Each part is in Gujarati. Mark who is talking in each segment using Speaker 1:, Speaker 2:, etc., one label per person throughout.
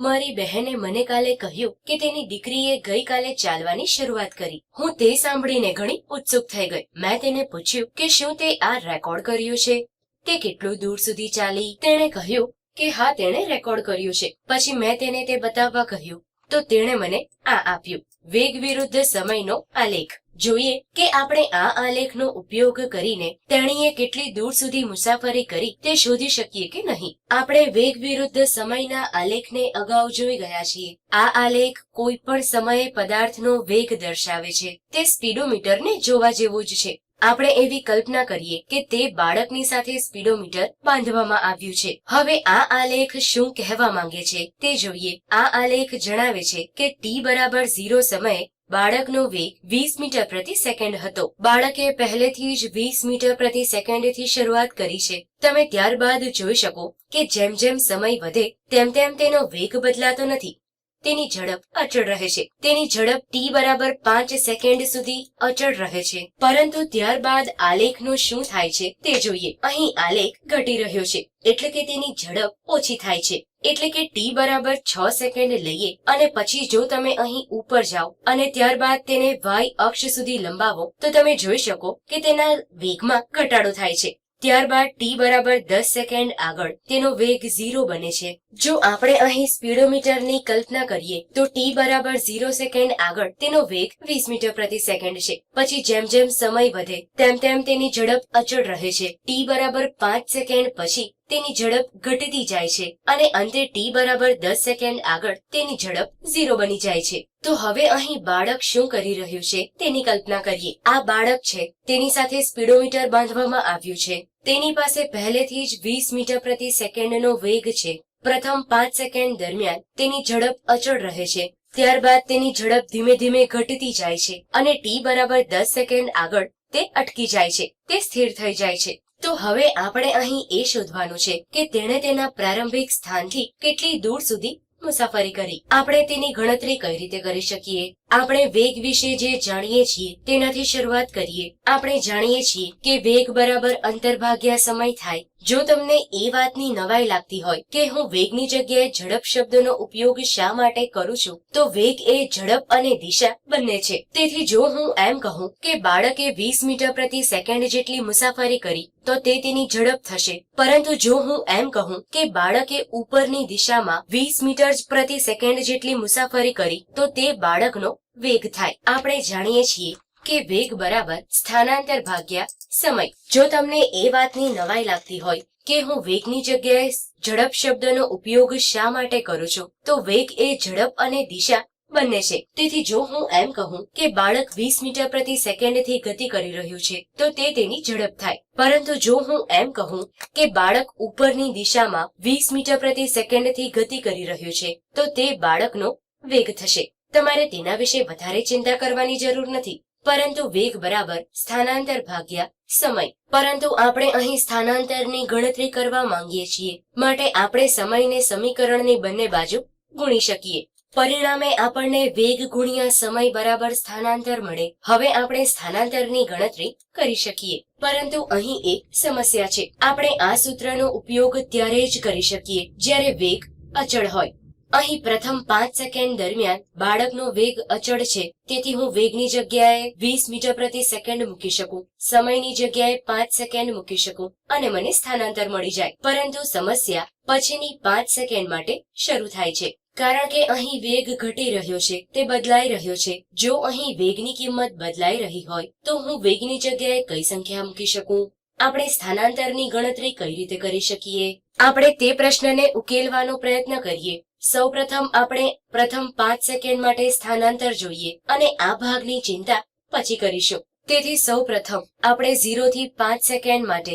Speaker 1: મારી બહેને મને કાલે કહ્યું કે તેની દીકરીએ ગઈકાલે ચાલવાની શરૂઆત કરી. હું તે સાંભળીને ઘણી ઉત્સુક થઈ ગઈ. મેં તેને પૂછ્યું કે શું તે આ રેકોર્ડ કર્યું છે? તે કેટલું દૂર સુધી ચાલી? તેણે કહ્યું કે હા, તેણે રેકોર્ડ કર્યું છે. પછી મેં તેને તે બતાવવા કહ્યું. તો તેણે મને આ આપ્યું. વેગ વિરુદ્ધ સમયનો આલેખ. જોઈએ કે આપણે આ આલેખનો ઉપયોગ કરીને તેણીએ કેટલી દૂર સુધી મુસાફરી કરી તે શોધી શકીએ કે નહીં. આપણે વેગ વિરુદ્ધ સમયના આલેખને અગાઉ જોઈ ગયા છીએ. આ આલેખ કોઈ પણ સમયે પદાર્થનો વેગ દર્શાવે છે. તે સ્પીડોમીટરને જોવા જેવું જ છે. આપણે એવી કલ્પના કરીએ કે તે બાળકની સાથે સ્પીડોમીટર બાંધવામાં આવ્યું છે. હવે આ આલેખ શું કહેવા માંગે છે તે જોઈએ. આ આલેખ જણાવે છે કે ટી બરાબર ઝીરો સમયે બાળકનો વેગ વીસ મીટર પ્રતિ સેકન્ડ હતો. બાળકે પહેલેથી જ વીસ મીટર પ્રતિ સેકન્ડથી શરૂઆત કરી છે. તમે ત્યારબાદ જોઈ શકો કે જેમ જેમ સમય વધે, તેમ તેમ તેનો વેગ બદલાતો નથી. તેની ઝડપ અચળ રહે છે. તેની ઝડપ ટી બરાબર પાંચ સેકન્ડ સુધી અચળ રહે છે. પરંતુ ત્યારબાદ આલેખનું શું થાય છે તે જોઈએ. અહીં આલેખ ઘટી રહ્યો છે. એટલે કે તેની ઝડપ ઓછી થાય છે. એટલે કે ટી બરાબર છ સેકન્ડ લઈએ અને પછી જો તમે અહીં ઉપર જાઓ અને ત્યારબાદ તેને વાય અક્ષ સુધી લંબાવો, તો તમે જોઈ શકો કે તેના વેગમાં ઘટાડો થાય છે. ત્યારબાદ ટી બરાબર દસ સેકન્ડ આગળ તેનો વેગ ઝીરો બને છે. જો આપણે અહીં સ્પીડોમીટરની કલ્પના કરીએ, તો ટી બરાબર ઝીરો સેકન્ડ આગળ તેનો વેગ વીસ મીટર પ્રતિ સેકન્ડ છે. પછી જેમ જેમ સમય વધે, તેમ તેમ તેની ઝડપ અચળ રહે છે. ટી બરાબર પાંચ સેકન્ડ પછી તેની ઝડપ ઘટતી જાય છે અને અંતે ટી બરાબર દસ સેકન્ડ આગળ તેની ઝડપ ઝીરો બની જાય છે. તો હવે અહીં બાળક શું કરી રહ્યું છે તેની કલ્પના કરીએ. આ બાળક છે, તેની સાથે સ્પીડોમીટર બાંધવામાં આવ્યું છે. તેની પાસે પહેલેથી જ વીસ મીટર પ્રતિ સેકન્ડનો વેગ છે. પ્રથમ પાંચ સેકન્ડ દરમિયાન તેની ઝડપ અચળ રહે છે. ત્યારબાદ તેની ઝડપ ધીમે ધીમે ઘટતી જાય છે અને ટી બરાબર દસ સેકન્ડ આગળ તે અટકી જાય છે. તે સ્થિર થઈ જાય છે. તો હવે આપણે અહીં એ શોધવાનું છે કે તેણે તેના પ્રારંભિક સ્થાનથી કેટલી દૂર સુધી મુસાફરી કરી. આપણે તેની ગણતરી કઈ રીતે કરી શકીએ? આપણે વેગ વિશે જે જાણીએ છીએ તેનાથી શરૂઆત કરીએ. આપણે જાણીએ છીએ કે વેગ બરાબર અંતર ભાગ્યા સમય થાય. જો તમને એ વાતની નવાઈ લાગતી હોય કે હું વેગની જગ્યાએ ઝડપ શબ્દનો ઉપયોગ શા માટે કરું છું, તો વેગ એ ઝડપ અને દિશા બંને છે. તેથી જો હું એમ કહું કે બાળકે વીસ મીટર પ્રતિ સેકન્ડ જેટલી મુસાફરી કરી, તો તે તેની ઝડપ થશે. પરંતુ જો હું એમ કહું કે બાળકે ઉપરની દિશામાં વીસ મીટર પ્રતિ સેકન્ડ જેટલી મુસાફરી કરી, તો તે બાળકનો વેગ થાય. આપણે જાણીએ છીએ કે વેગ બરાબર સ્થાનાંતર ભાગ્યા સમય. જો તમને એ વાતની નવાઈ લાગતી હોય કે હું વેગની જગ્યાએ ઝડપ શબ્દનો ઉપયોગ શા માટે કરું છું, તો વેગ એ ઝડપ અને દિશા બંને છે. તેથી જો હું એમ કહું કે બાળક વીસ મીટર પ્રતિ સેકન્ડથી ગતિ કરી રહ્યું છે, તો તે તેની ઝડપ થાય. પરંતુ જો હું એમ કહું કે બાળક ઉપરની દિશામાં વીસ મીટર પ્રતિ સેકન્ડથી ગતિ કરી રહ્યું છે, તો તે બાળકનો વેગ થશે. તમારે તેના વિશે વધારે ચિંતા કરવાની જરૂર નથી. પરંતુ વેગ બરાબર, સ્થાનાંતર ભાગ્યા, સમય. પરંતુ આપણે અહીં સ્થાનાંતરની ગણતરી કરવા માંગીએ છીએ. માટે આપણે સમયને સમીકરણની બંને બાજુ ગુણી શકીએ. પરિણામે આપણને વેગ ગુણ્યા સમય બરાબર સ્થાનાંતર મળે. હવે આપણે સ્થાનાંતરની ગણતરી કરી શકીએ. પરંતુ અહીં એક સમસ્યા છે. આપણે આ સૂત્રનો ઉપયોગ ત્યારે જ કરી શકીએ, જ્યારે વેગ અચળ હોય. અહીં પ્રથમ પાંચ સેકન્ડ દરમિયાન બાળકનો વેગ અચળ છે. તેથી હું વેગની જગ્યાએ વીસ મીટર પ્રતિ સેકન્ડ મૂકી શકું. સમયની જગ્યાએ પાંચ સેકન્ડ મૂકી શકું અને મને સ્થાનાંતર મળી જાય. પરંતુ સમસ્યા પછીની પાંચ સેકન્ડ માટે શરૂ થાય છે. કારણ કે અહીં વેગ ઘટી રહ્યો છે, તે બદલાઈ રહ્યો છે. જો અહીં વેગની કિંમત બદલાઈ રહી હોય, તો હું વેગની જગ્યાએ કઈ સંખ્યા મૂકી શકું? આપણે સ્થાનાંતરની ગણતરી કઈ રીતે કરી શકીએ? આપણે તે પ્રશ્નને ઉકેલવાનો પ્રયત્ન કરીએ. સૌપ્રથમ આપણે પ્રથમ પાંચ સેકન્ડ માટે સ્થાનાંતર જોઈએ અને આ ભાગની ચિંતા પછી કરીશું. તેથી સૌપ્રથમ આપણે ઝીરો થી પાંચ સેકન્ડ માટે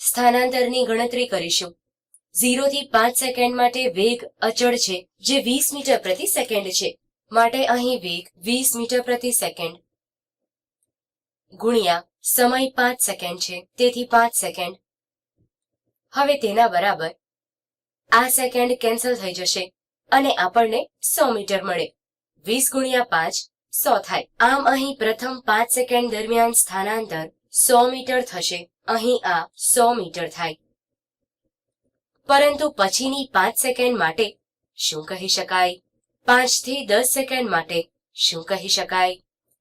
Speaker 1: સ્થાનાંતરની ગણતરી કરીશું. ઝીરો થી પાંચ સેકન્ડ માટે વેગ અચળ છે, જે વીસ મીટર પ્રતિ સેકન્ડ છે. માટે અહીં વેગ વીસ મીટર પ્રતિ સેકન્ડ ગુણ્યા સમય પાંચ સેકન્ડ છે, તેથી પાંચ સેકન્ડ. હવે તેના બરાબર આ સેકન્ડ કેન્સલ થઈ જશે અને આપણને સો મીટર મળે. વીસ ગુણ્યા પાંચ, સો થાય. આમ અહીં પ્રથમ પાંચ સેકન્ડ દરમિયાન સ્થાનાંતર સો મીટર થશે. અહીં આ સો મીટર થાય. પરંતુ પછીની પાંચ સેકન્ડ માટે શું કહી શકાય? પાંચથી દસ સેકન્ડ માટે શું કહી શકાય?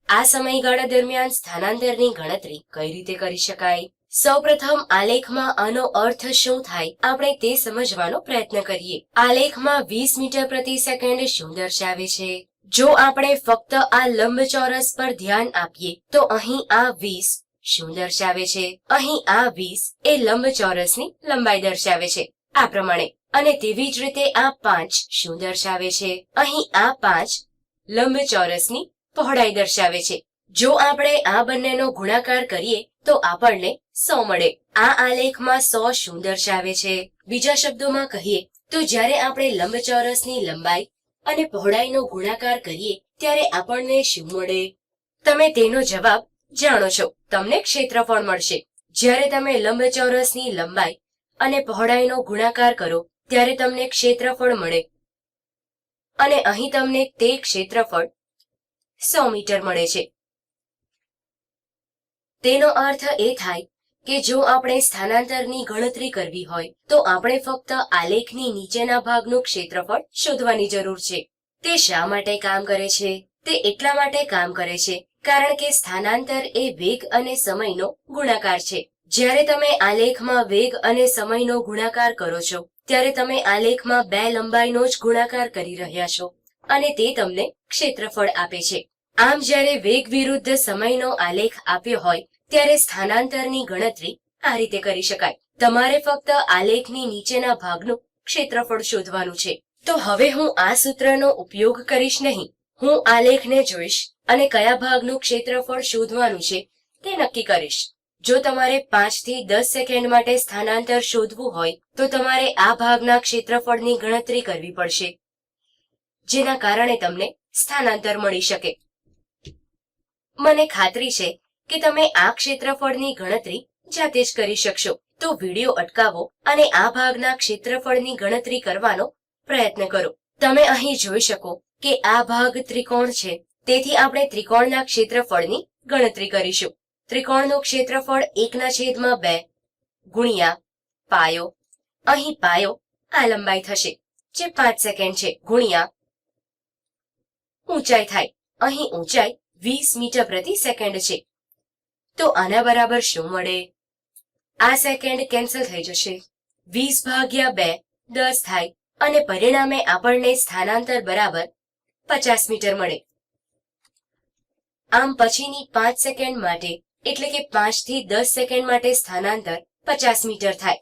Speaker 1: આ સમયગાળા દરમિયાન સ્થાનાંતરની ગણતરી કઈ રીતે કરી શકાય? સૌપ્રથમ આલેખમાં આનો અર્થ શું થાય? આપણે તે સમજવાનો પ્રયત્ન કરીએ. આલેખમાં વીસ મીટર પ્રતિ સેકન્ડ શું દર્શાવે છે? જો આપણે ફક્ત આ લંબચોરસ પર ધ્યાન આપીએ, તો અહીં આ વીસ શું દર્શાવે છે? અહીં આ વીસ એ લંબચોરસની લંબાઈ દર્શાવે છે, આ પ્રમાણે. અને તેવી જ રીતે આ પાંચ શું દર્શાવે છે? અહીં આ પાંચ લંબચોરસની પહોળાઈ દર્શાવે છે. જો આપણે આ બંનેનો ગુણાકાર કરીએ તો આપણને સો મળે. આ આલેખમાં સો શું દર્શાવે છે. બીજા શબ્દોમાં કહીએ તો જ્યારે આપણે લંબચોરસની લંબાઈ અને પહોળાઈનો ગુણાકાર કરીએ ત્યારે આપણને શું મળે? તમે તેનો જવાબ જાણો છો. તમને ક્ષેત્રફળ મળશે. જ્યારે તમે લંબચોરસની લંબાઈ અને પહોળાઈનો ગુણાકાર કરો, ત્યારે તમને ક્ષેત્રફળ મળે. અને અહીં તમને તે ક્ષેત્રફળ સો મીટર મળે છે. તેનો અર્થ એ થાય કે જો આપણે સ્થાનાંતરની ગણતરી કરવી હોય, તો આપણે ફક્ત આલેખની નીચેના ભાગનું ક્ષેત્રફળ શોધવાની જરૂર છે. તે શા માટે કામ કરે છે? તે એટલા માટે કામ કરે છે કારણ કે સ્થાનાંતર એ વેગ અને સમયનો ગુણાકાર છે. જ્યારે તમે આલેખમાં વેગ અને સમયનો ગુણાકાર કરો છો, ત્યારે તમે આલેખમાં બે લંબાઈનો જ ગુણાકાર કરી રહ્યા છો અને તે તમને ક્ષેત્રફળ આપે છે. આમ જ્યારે વેગ વિરુદ્ધ સમયનો આલેખ આપ્યો હોય, ત્યારે સ્થાનાંતરની ગણતરી આ રીતે કરી શકાય. તમારે ફક્ત આલેખની નીચેના ભાગનું ક્ષેત્રફળ શોધવાનું છે. તો હવે હું આ સૂત્રનો ઉપયોગ કરીશ નહીં. હું આલેખને જોઈશ અને કયા ભાગનું ક્ષેત્રફળ શોધવાનું છે તે નક્કી કરીશ. જો તમારે પાંચથી દસ સેકન્ડ માટે સ્થાનાંતર શોધવું હોય, તો તમારે આ ભાગના ક્ષેત્રફળની ગણતરી કરવી પડશે, જેના કારણે તમને સ્થાનાંતર મળી શકે. મને ખાતરી છે કે તમે આ ક્ષેત્રફળની ગણતરી જાતે જ કરી શકશો. તો વીડિયો અટકાવો અને આ ભાગના ક્ષેત્રફળની ગણતરી કરવાનો પ્રયત્ન કરો. તમે અહીં જોઈ શકો કે આ ભાગ ત્રિકોણ છે. તેથી આપણે ત્રિકોણના ક્ષેત્રફળની ગણતરી કરીશું. ત્રિકોણનું ક્ષેત્રફળ એકના છેદમાં બે ગુણ્યા પાયો. અહીં પાયો આ લંબાઈ થશે, જે પાંચ સેકન્ડ છે, ગુણ્યા ઊંચાઈ થાય. અહીં ઊંચાઈ વીસ મીટર પ્રતિ સેકન્ડ છે. તો આના બરાબર શું મળે? આ સેકન્ડ કેન્સલ થઈ જશે. વીસ ભાગ્યા બે, દસ થાય અને પરિણામે આપણને સ્થાનાંતર બરાબર પચાસ મીટર મળે. આમ પછીની પાંચ સેકન્ડ માટે, એટલે કે પાંચથી દસ સેકન્ડ માટે સ્થાનાંતર પચાસ મીટર થાય.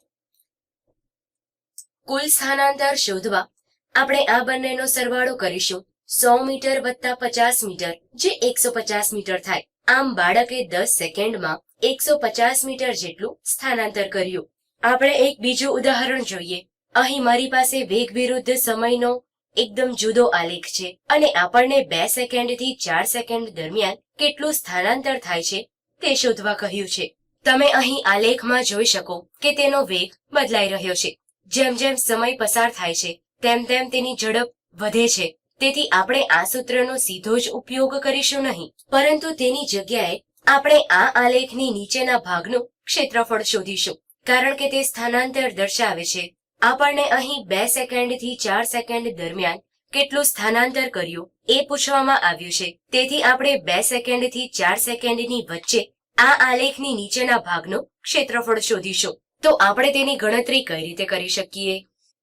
Speaker 1: કુલ સ્થાનાંતર શોધવા આપણે આ બંનેનો સરવાળો કરીશું. સો મીટર વત્તા પચાસ મીટર, જે એકસો પચાસ મીટર થાય. આમ બાળકે દસ સેકન્ડમાં એકસો પચાસ મીટર જેટલું સ્થાનાંતર કર્યું. આપણે એક બીજું ઉદાહરણ જોઈએ. અહીં મારી પાસે વેગ વિરુદ્ધ સમયનો એકદમ જુદો આલેખ છે અને આપણને બે સેકન્ડથી ચાર સેકન્ડ દરમિયાન કેટલું સ્થાનાંતર થાય છે તે શોધવા કહ્યું છે. તમે અહીં આલેખમાં જોઈ શકો કે તેનો વેગ બદલાઈ રહ્યો છે. જેમ જેમ સમય પસાર થાય છે, તેમ તેમ તેની ઝડપ વધે છે. તેથી આપણે આ સૂત્રનો સીધો જ ઉપયોગ કરીશું નહીં. પરંતુ તેની જગ્યાએ આપણે આ આલેખની નીચેના ભાગનું ક્ષેત્રફળ શોધીશું, કારણ કે તે સ્થાનાંતર દર્શાવે છે. આપણને અહીં બે સેકન્ડથી ચાર સેકન્ડ દરમિયાન કેટલું સ્થાનાંતર કર્યું એ પૂછવામાં આવ્યું છે. તેથી આપણે બે સેકન્ડથી ચાર સેકન્ડની વચ્ચે આ આલેખની નીચેના ભાગનું ક્ષેત્રફળ શોધીશું. તો આપણે તેની ગણતરી કઈ રીતે કરી શકીએ?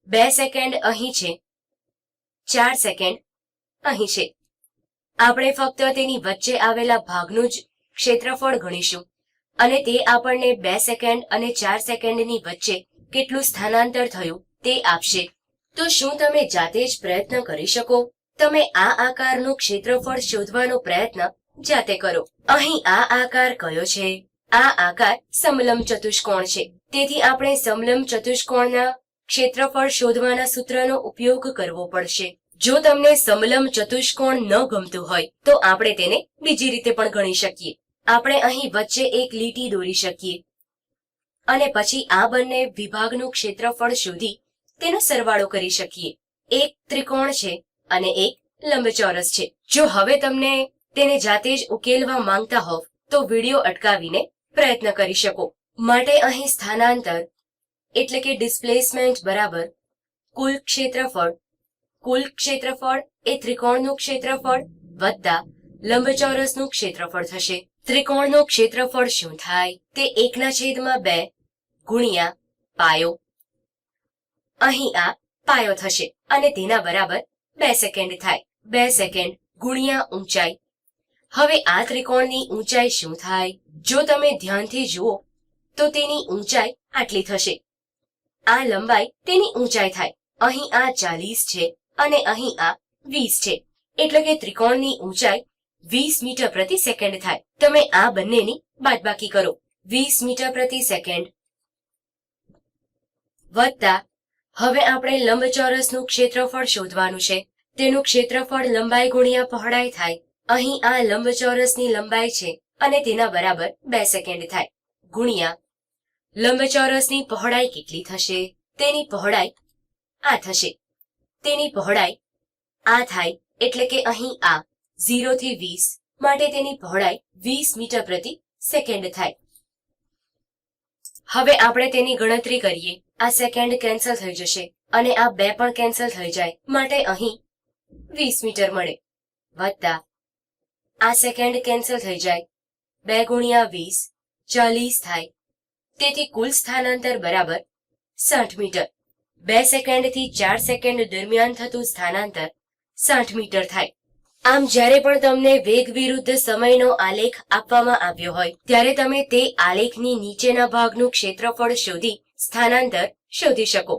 Speaker 1: બે સેકન્ડ અહીં છે, ચાર સેકન્ડ અહીં છે. આપણે ફક્ત તેની વચ્ચે આવેલા ભાગનું જ ક્ષેત્રફળ ગણીશું અને તે આપણને બે સેકન્ડ અને ચાર સેકન્ડની વચ્ચે કેટલું સ્થાનાંતર થયું તે આપશે. તો શું તમે જાતે જ પ્રયત્ન કરી શકો? તમે આ આકારનું ક્ષેત્રફળ શોધવાનો પ્રયત્ન જાતે કરો. અહીં આ આકાર કયો છે? આ આકાર સમલંબ ચતુષ્કોણ છે. તેથી આપણે સમલંબ ચતુષ્કોણના ક્ષેત્રફળ શોધવાના સૂત્રનો ઉપયોગ કરવો પડશે. જો તમને સમલમ ચતુષ્કોણ ન ગમતું હોય, તો આપણે તેને બીજી રીતે પણ ગણી શકીએ. આપણે અહીં વચ્ચે એક લીટી દોરી શકીએ. અને પછી આ બંને વિભાગનું ક્ષેત્રફળ શોધી તેનો સરવાળો કરી શકીએ. એક ત્રિકોણ છે અને એક લંબચોરસ છે. જો હવે તમને તેને જાતે જ ઉકેલવા માંગતા હોવ, તો વિડિયો અટકાવીને પ્રયત્ન કરી શકો. માટે અહીં સ્થાનાંતર એટલે કે ડિસ્પ્લેસમેન્ટ બરાબર કુલ ક્ષેત્રફળ કુલ ક્ષેત્રફળ એ ત્રિકોણનું ક્ષેત્રફળ વત્તા લંબચોરસનું ક્ષેત્રફળ થશે. ત્રિકોણનું ક્ષેત્રફળ શું થાય? તે એકના છેદમાં બે ગુણ્યા પાયો. અહીં આ પાયો થશે અને તેના બરાબર બે સેકન્ડ થાય. બે સેકન્ડ ગુણ્યા ઊંચાઈ. હવે આ ત્રિકોણની ઊંચાઈ શું થાય? જો તમે ધ્યાનથી જુઓ, તો તેની ઊંચાઈ આટલી થશે. આ લંબાઈ તેની ઊંચાઈ થાય. અહીં આ ચાલીસ છે. અને અહીં આ વીસ છે. એટલે કે ત્રિકોણની ઊંચાઈ વીસ મીટર પ્રતિ સેકન્ડ થાય. તમે આ બંનેની બાદબાકી કરો. વીસ મીટર પ્રતિ સેકન્ડ વત્તા હવે આપણે લંબચોરસનું ક્ષેત્રફળ શોધવાનું છે. તેનું ક્ષેત્રફળ લંબાઈ ગુણ્યા પહોળાઈ થાય. અહીં આ લંબચોરસની લંબાઈ છે અને તેના બરાબર બે સેકન્ડ થાય. ગુણ્યા લંબચોરસની પહોળાઈ કેટલી થશે? તેની પહોળાઈ આ થશે. તેની પહોળાઈ, આ થાય એટલે કે અહીં આ ઝીરો થી વીસ માટે તેની પહોળાઈ વીસ મીટર પ્રતિ સેકન્ડ થાય. હવે આપણે તેની ગણતરી કરીએ. આ સેકન્ડ કેન્સલ થઈ જશે અને આ બે પણ કેન્સલ થઈ જાય માટે અહીં વીસ મીટર મળે. વત્તા, આ સેકન્ડ કેન્સલ થઈ જાય. બે ગુણ્યા વીસ ચાલીસ થાય. તેથી કુલ સ્થાનાંતર બરાબર સાઠ મીટર. બે સેકન્ડથી ચાર સેકન્ડ દરમિયાન થતું સ્થાનાંતર સાઠ મીટર થાય. આમ જ્યારે પણ તમને વેગ વિરુદ્ધ સમયનો આલેખ આપવામાં આવ્યો હોય, ત્યારે તમે તે આલેખની નીચેના ભાગનું ક્ષેત્રફળ શોધી સ્થાનાંતર શોધી શકો.